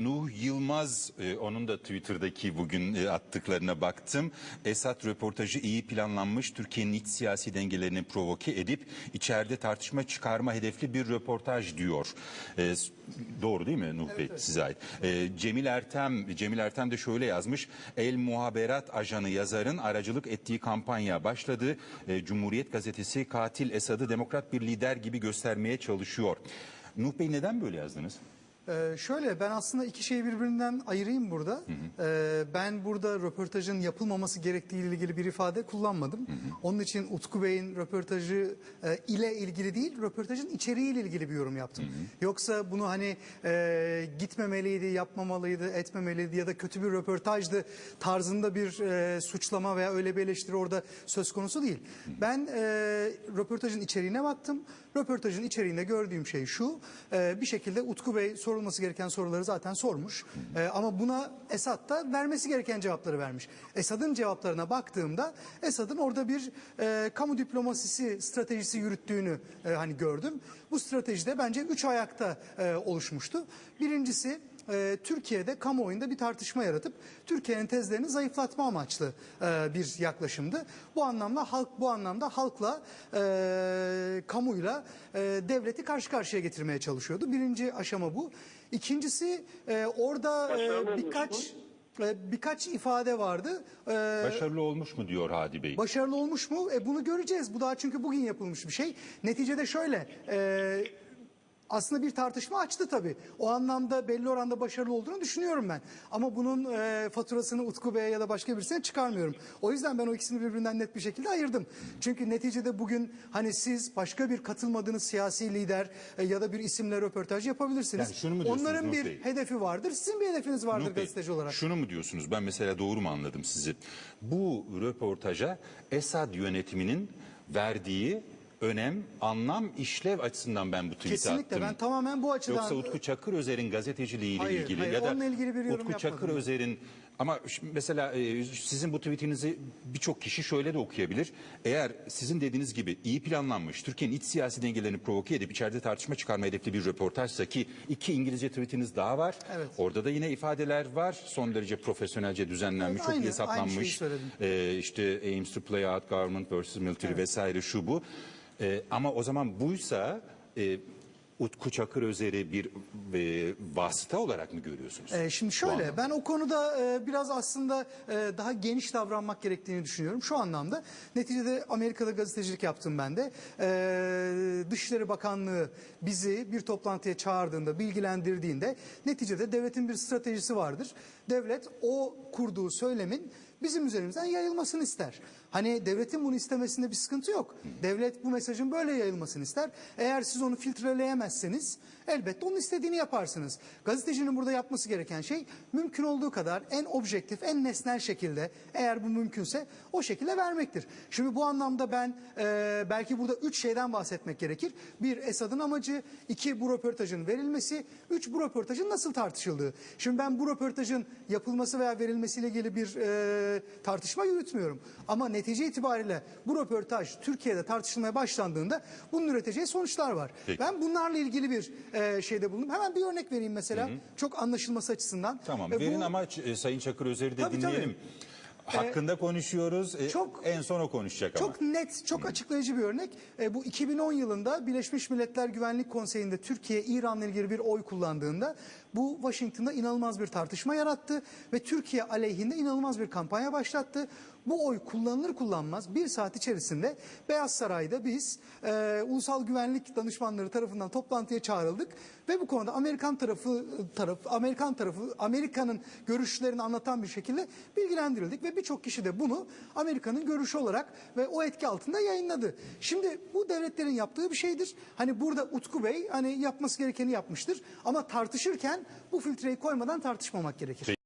Nuh Yılmaz, e, onun da Twitter'daki bugün e, attıklarına baktım. Esad röportajı iyi planlanmış, Türkiye'nin iç siyasi dengelerini provoke edip içeride tartışma çıkarma hedefli bir röportaj diyor. E, doğru değil mi Nuh Bey size ait? E, Cemil Ertem, Cemil Ertem de şöyle yazmış. El Muhaberat ajanı yazarın aracılık ettiği kampanya başladı. E, Cumhuriyet gazetesi katil Esad'ı demokrat bir lider gibi göstermeye çalışıyor. Nuh Bey neden böyle yazdınız? Ee, şöyle ben aslında iki şeyi birbirinden ayırayım burada. Ee, ben burada röportajın yapılmaması gerektiği ile ilgili bir ifade kullanmadım. Onun için Utku Bey'in röportajı e, ile ilgili değil, röportajın içeriğiyle ilgili bir yorum yaptım. Yoksa bunu hani e, gitmemeliydi, yapmamalıydı, etmemeliydi ya da kötü bir röportajdı tarzında bir e, suçlama veya öyle bir eleştiri orada söz konusu değil. Ben e, röportajın içeriğine baktım. Röportajın içeriğinde gördüğüm şey şu, e, bir şekilde Utku Bey sorulması gereken soruları zaten sormuş. E, ama buna Esad da vermesi gereken cevapları vermiş. Esad'ın cevaplarına baktığımda Esad'ın orada bir e, kamu diplomasisi stratejisi yürüttüğünü e, hani gördüm. Bu stratejide bence üç ayakta e, oluşmuştu. Birincisi e, Türkiye'de kamuoyunda bir tartışma yaratıp Türkiye'nin tezlerini zayıflatma amaçlı e, bir yaklaşımdı. Bu anlamda halk bu anlamda halkla e, kamuyla e, devleti karşı karşıya getirmeye çalışıyordu. Birinci aşama bu. İkincisi e, orada e, birkaç e, birkaç ifade vardı. E, Başarılı olmuş mu diyor Hadi Bey? Başarılı olmuş mu? E, bunu göreceğiz. Bu daha çünkü bugün yapılmış bir şey. Neticede şöyle. e, aslında bir tartışma açtı tabii. O anlamda belli oranda başarılı olduğunu düşünüyorum ben. Ama bunun e, faturasını Utku Bey'e ya da başka birisine çıkarmıyorum. O yüzden ben o ikisini birbirinden net bir şekilde ayırdım. Çünkü neticede bugün hani siz başka bir katılmadığınız siyasi lider e, ya da bir isimle röportaj yapabilirsiniz. Yani şunu mu diyorsunuz Onların bir Bey? hedefi vardır. Sizin bir hedefiniz vardır Nuh Bey, gazeteci olarak. Şunu mu diyorsunuz? Ben mesela doğru mu anladım sizi? Bu röportaja Esad yönetiminin verdiği önem, anlam, işlev açısından ben bu tweet'i Kesinlikle attım. ben tamamen bu açıdan Yoksa Utku Çakırözer'in gazeteciliğiyle Hayır, ilgili hayır, ya da onunla ilgili bir yorum Utku yapmadım ben. Çakırözer'in ama ş- mesela e, sizin bu tweetinizi birçok kişi şöyle de okuyabilir. Eğer sizin dediğiniz gibi iyi planlanmış, Türkiye'nin iç siyasi dengelerini provoke edip içeride tartışma çıkarma hedefli bir röportajsa ki iki İngilizce tweetiniz daha var. Evet. Orada da yine ifadeler var. Son derece profesyonelce düzenlenmiş, Evet, çok aynı- iyi aynı şeyi hesaplanmış. söyledim. Ee, işte aims to play out government versus military vesaire şu bu. Ee, ama o zaman buysa e, Utku Çakırözer'i bir e, vasıta olarak mı görüyorsunuz? Ee, şimdi şöyle ben o konuda e, biraz aslında e, daha geniş davranmak gerektiğini düşünüyorum şu anlamda. Neticede Amerika'da gazetecilik yaptım ben de. Ee, Dışişleri Bakanlığı bizi bir toplantıya çağırdığında, bilgilendirdiğinde neticede devletin bir stratejisi vardır. Devlet o kurduğu söylemin bizim üzerimizden yayılmasını ister. Hani devletin bunu istemesinde bir sıkıntı yok. Devlet bu mesajın böyle yayılmasını ister. Eğer siz onu filtreleyemezseniz elbette onun istediğini yaparsınız. Gazetecinin burada yapması gereken şey mümkün olduğu kadar en objektif, en nesnel şekilde eğer bu mümkünse o şekilde vermektir. Şimdi bu anlamda ben e, belki burada üç şeyden bahsetmek gerekir. Bir Esad'ın amacı, iki bu röportajın verilmesi, üç bu röportajın nasıl tartışıldığı. Şimdi ben bu röportajın yapılması veya verilmesiyle ilgili bir e, tartışma yürütmüyorum. Ama netice itibariyle bu röportaj Türkiye'de tartışılmaya başlandığında bunun üreteceği sonuçlar var. Peki. Ben bunlarla ilgili bir e, şeyde bulundum. Hemen bir örnek vereyim mesela. Çok anlaşılması açısından. Tamam. E, bu- verin ama e, Sayın Çakırözer'i de Tabii, tabii. Hakkında konuşuyoruz. E, çok- en son o konuşacak ama. Çok net, çok açıklayıcı bir örnek. E, bu 2010 yılında Birleşmiş Milletler Güvenlik Konseyi'nde Türkiye İran'la ilgili bir oy kullandığında bu Washington'da inanılmaz bir tartışma yarattı ve Türkiye aleyhinde inanılmaz bir kampanya başlattı. Bu oy kullanılır kullanmaz bir saat içerisinde Beyaz Saray'da biz e, Ulusal Güvenlik Danışmanları tarafından toplantıya çağrıldık ve bu konuda Amerikan tarafı taraf Amerikan tarafı Amerika'nın görüşlerini anlatan bir şekilde bilgilendirildik ve birçok kişi de bunu Amerika'nın görüşü olarak ve o etki altında yayınladı. Şimdi bu devletlerin yaptığı bir şeydir. Hani burada Utku Bey hani yapması gerekeni yapmıştır ama tartışırken bu filtreyi koymadan tartışmamak gerekir.